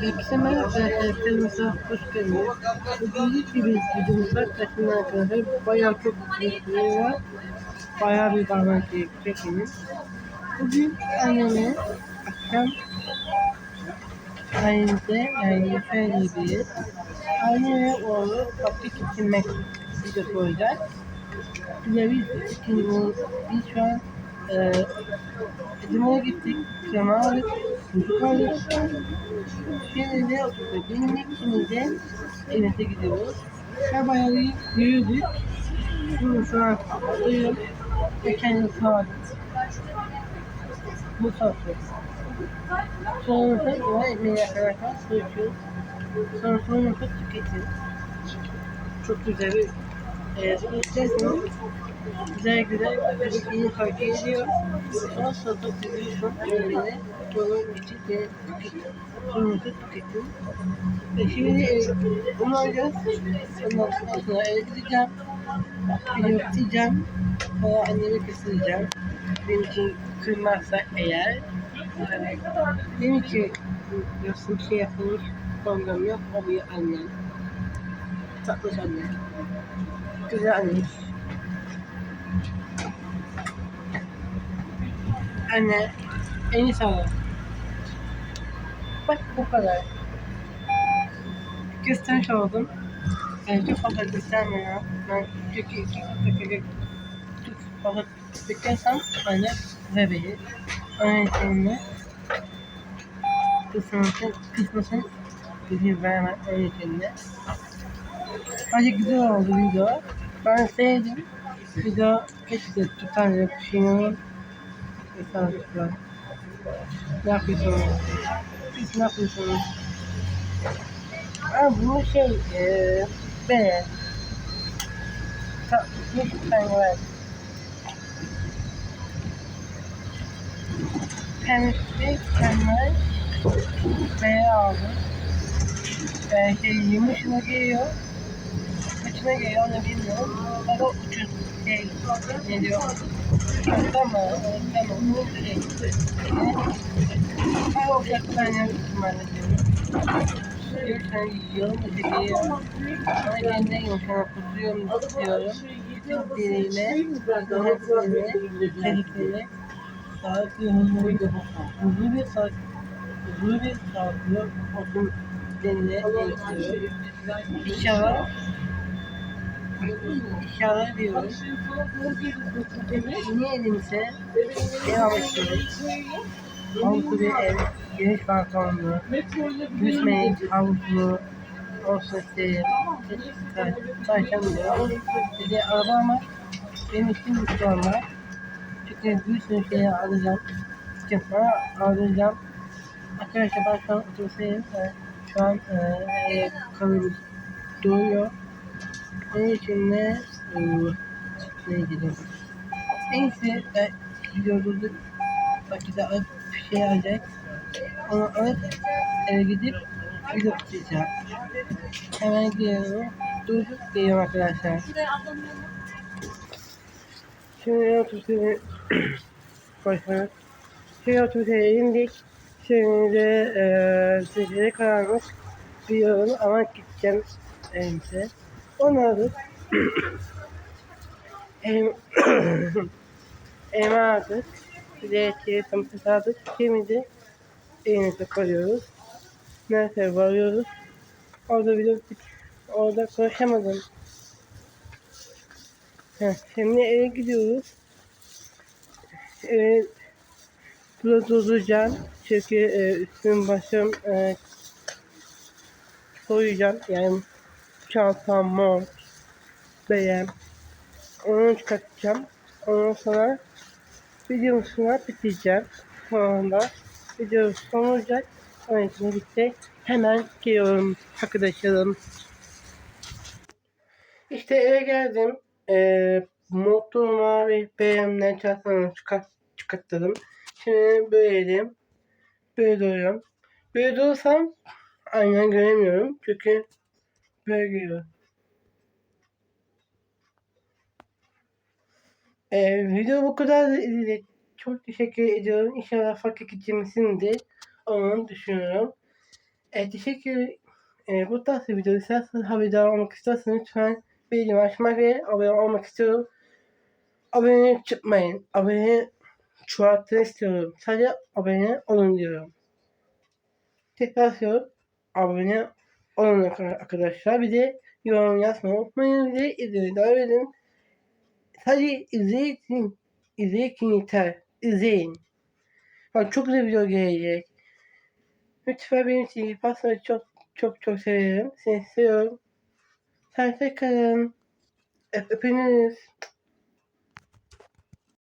Herkese merhaba arkadaşlar. Kanalımıza hoş geldiniz. Bugün gibi videomuz var. Arkadaşlar. Bayağı çok videoları var. Bayağı bir bağlantı çekiniz. Bugün anneme akşam Aynıca yani şöyle bir anne ve oğlu kapı getirmek videosu koyacağız. Bize biz şimdi bu biz şu an e, Edirne'ye gittik. Krema aldık. Çocuk aldık. Şimdi de. Benim şimdi de evimize gidiyoruz. Ve bayağı yürüdük. Şimdi şu an kapatıyorum. Ve kendisi var. Bu sofra. Sonrasında yine ekmeği arkadaşlar su içiyoruz. Sonra sonrasında tüketin. Çok güzel bir e, su. Güzel güzel iyi fark ediyor. Sonra sohbet ediyorsun. Öyle bunun için de. Sonrasında tüketin. Ve şimdi e, bunu alacağız. Ondan sonra. Video atacağım. Sonra annemi kısıracağım. Benim için kırmazsa eğer yani benim için nasıl şey yapılmış program yok. O bir annem. Tatlı anne. Güzel anne. Anne, en sana. Bak bu kadar. Göstermiş oldum. Yani çok fazla göstermiyorum. Ben çünkü iki dakika çok fazla beklersem anne bebeği. De kısmasın, kısmasın bizi vermem de. Bence güzel oldu video. Ben sevdim. Video keşke tutar diye düşünüyorum. Mesela ne yapıyorsunuz? Siz ne yapıyorsunuz? Ha bu şey eee beğen. Tatlı bir var. Pembe kemer beyaz aldım. Ee, şey yumuşuna geliyor. Kaçına geliyor onu bilmiyorum. Ama ucuz şey ne diyor? Tamam, tamam. Bu ben de diyorum. Bir tane yiyorum, geliyor. Ama yumuşana kusuyorum diyorum. Bütün diliyle, hepsini, tehlikeli sağlıklı huzurlu huzurlu bir sağlık huzurlu bir sağlıklı olsun denile ekliyor. İnşallah İnşallah diyorum. Yeni evimize devam ediyoruz. Havuzlu bir ev, geniş balkonlu, düşmeyin havuzlu. Sayacağım diyor. Bir de arabam var. Benim için mutlu olmak. Çünkü bir sürü şey alacağım. Çıkma alacağım. Arkadaşlar ben şu an otobüsteyim. Ee, Şu an e, kalırız doğuyor. Onun için e, ne gidiyorum. En iyisi ben gidiyoruz. Vakitte alıp bir şey alacak. Onu alıp eve gidip video tutacağım. Hemen gidiyorum. Durdup geliyorum arkadaşlar. Şimdi otobüse koşuyoruz. Şimdi otobüse indik. Şimdi eee sizlere kararmış bir yolunu ama gideceğim evimize. Onu alıp ev, evime aldık. Zeytiye domates aldık. Şimdi evimize koyuyoruz. Neyse varıyoruz. Orada bir orada konuşamadım. Heh, şimdi eve gidiyoruz. Evet. Burada duracağım. Çünkü e, üstüm başım e, soyacağım. Yani çantam, mont, beğen. Onu çıkartacağım. Ondan sonra videosuna bitireceğim. Sonra da video son olacak. Onun için bitti. Hemen geliyorum arkadaşlarım. İşte eve geldim. Ee, motoruma ve BM'den çantamı çıkart, çıkarttım. Şimdi böyleyim. Böyle duruyorum. Böyle durursam aynen göremiyorum. Çünkü böyle geliyor. Ee, video bu kadar. Çok teşekkür ediyorum. İnşallah fark edilmişsindir. Onu düşünüyorum. E, teşekkür e, bu tarz video isterseniz haberdar olmak istiyorsanız lütfen bildirim açmak ve abone olmak istiyorum. Abone çıkmayın. Abone çoğaltın istiyorum. Sadece abone olun diyorum. Tekrar söylüyorum. Abone olun arkadaşlar. Bir de yorum yazmayı unutmayın. De izlemeyi devam edin. Sadece izleyin. İzleyin yeter. İzleyin. Bak çok güzel video gelecek. Lütfen benim için yaparsanız çok çok çok severim. Seni seviyorum. Sen kalın. Öp öpünüz.